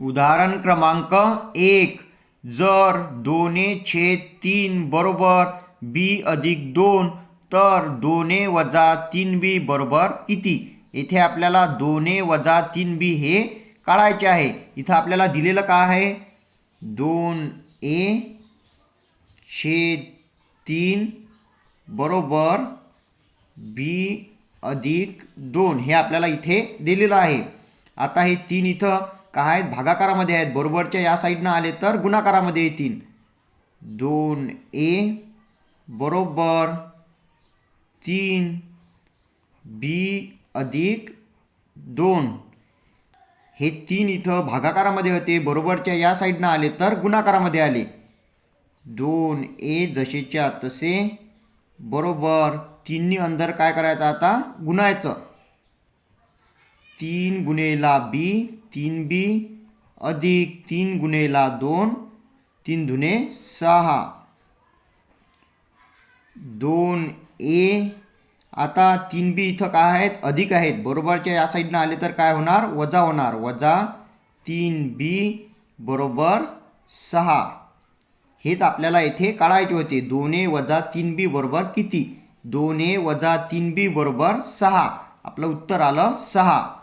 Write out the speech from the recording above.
उदाहरण क्रमांक एक जर दोने छेद तीन बरोबर बी अधिक दोन तर दोने वजा तीन बी बरोबर किती? येथे आपल्याला दोने वजा तीन बी हे काढायचे आहे. इथं आपल्याला दिलेलं काय आहे? दोन ए छेद तीन बरोबर बी अधिक दोन हे आपल्याला इथे दिलेलं आहे. आता हे तीन इथं काय आहेत? भागाकारामध्ये आहेत. बरोबरच्या या साईडनं आले तर गुणाकारामध्ये येतील. दोन ए बरोबर तीन बी अधिक दोन. हे तीन इथं भागाकारामध्ये होते. बरोबरच्या या साईडनं आले तर गुणाकारामध्ये आले. दोन ए जसेच्या तसे बरोबर तीननी अंदर काय करायचं आता? गुणायचं. तीन गुणेला बी तीन बी अधिक तीन गुणेला दोन तीन दुने सहा. दोन ए आता तीन बी इथं काय आहेत? अधिक आहेत. बरोबरच्या या साईडनं आले तर काय होणार? वजा होणार. वजा तीन बी बरोबर सहा. हेच आपल्याला येथे काढायचे होते. दोन ए वजा तीन बी बरोबर किती? दोन ए वजा तीन बी बरोबर सहा. आपलं उत्तर आलं सहा.